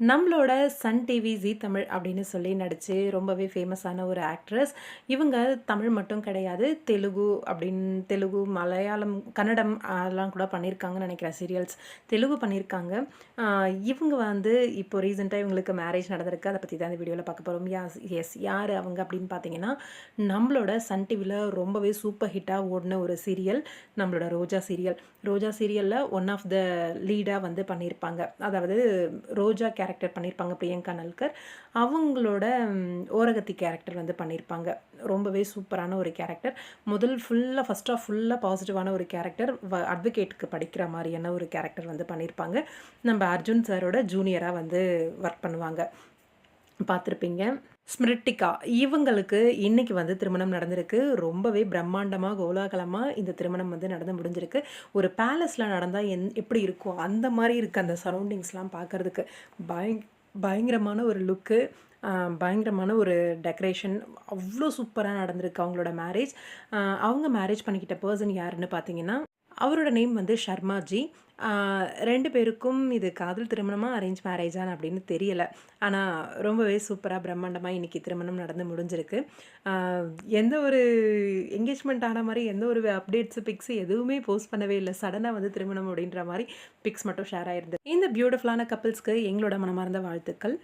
நம்மளோட Sun TV Zee Tamil அப்படின்னு சொல்லி நடித்து ரொம்பவே ஃபேமஸான ஒரு ஆக்ட்ரஸ் இவங்க தமிழ் மட்டும் கிடையாது தெலுங்கு அப்படின்னு தெலுங்கு மலையாளம் கன்னடம் அதெல்லாம் கூட பண்ணியிருக்காங்கன்னு நினைக்கிறேன் சீரியல்ஸ் தெலுங்கு பண்ணியிருக்காங்க. இவங்க வந்து இப்போ ரீசெண்டாக இவங்களுக்கு மேரேஜ் நடந்திருக்கு. அதை பற்றி தான் இந்த வீடியோவில் பார்க்க போகிறோம் யாஸ் எஸ் யார் அவங்க அப்படின்னு பார்த்தீங்கன்னா நம்மளோட சன் டிவியில் ரொம்பவே சூப்பர் ஹிட்டாக ஓடின ஒரு சீரியல் நம்மளோட ரோஜா சீரியல் ரோஜா சீரியலில் ஒன் ஆஃப் த லீடாக வந்து பண்ணியிருப்பாங்க. அதாவது ரோஜா கேரக்டர் பண்ணியிருப்பாங்க பிரியங்கா நல்கர். அவங்களோட ஓரகத்தி கேரக்டர் வந்து பண்ணியிருப்பாங்க ரொம்பவே சூப்பரான ஒரு கேரக்டர் முதல் ஃபுல்லாக ஃபஸ்ட் ஆஃப் ஃபுல்லாக பாசிட்டிவான ஒரு கேரக்டர் அட்வொகேட்டுக்கு படிக்கிற மாதிரியான ஒரு கேரக்டர் வந்து பண்ணியிருப்பாங்க நம்ம அர்ஜுன் சாரோட ஜூனியராக வந்து ஒர்க் பண்ணுவாங்க. பார்த்துருப்பீங்க. ஸ்மிருட்டிகா இவங்களுக்கு இன்னைக்கு வந்து திருமணம் நடந்திருக்கு. ரொம்பவே பிரம்மாண்டமாக கோலாகலமாக இந்த திருமணம் வந்து நடந்து முடிஞ்சிருக்கு. ஒரு பேலஸில் நடந்தால் என் எப்படி இருக்கும் அந்த மாதிரி இருக்குது அந்த சரௌண்டிங்ஸ்லாம் பார்க்குறதுக்கு. பயங் பயங்கரமான ஒரு லுக்கு பயங்கரமான ஒரு டெக்கரேஷன் அவ்வளோ சூப்பராக நடந்திருக்கு அவங்களோட மேரேஜ் அவங்க மேரேஜ் பண்ணிக்கிட்ட பர்சன் யாருன்னு பார்த்தீங்கன்னா அவரோட நேம் வந்து ஷர்மாஜி. ரெண்டு பேருக்கும் இது காதல் திருமணமாக அரேஞ்ச் மேரேஜான்னு அப்படின்னு தெரியலை. ஆனால் ரொம்பவே சூப்பராக பிரம்மாண்டமாக இன்றைக்கி திருமணம் நடந்து முடிஞ்சிருக்கு. எந்த ஒரு என்கேஜ்மெண்ட் ஆன மாதிரி எந்த ஒரு அப்டேட்ஸு பிக்ஸு எதுவுமே போஸ்ட் பண்ணவே இல்லை. சடனாக வந்து திருமணம் அப்படின்ற மாதிரி பிக்ஸ் மட்டும் ஷேர் ஆயிருந்தது. இந்த பியூட்டிஃபுல்லான கப்பிள்ஸ்க்கு எங்களோட மனமார்ந்த வாழ்த்துக்கள்.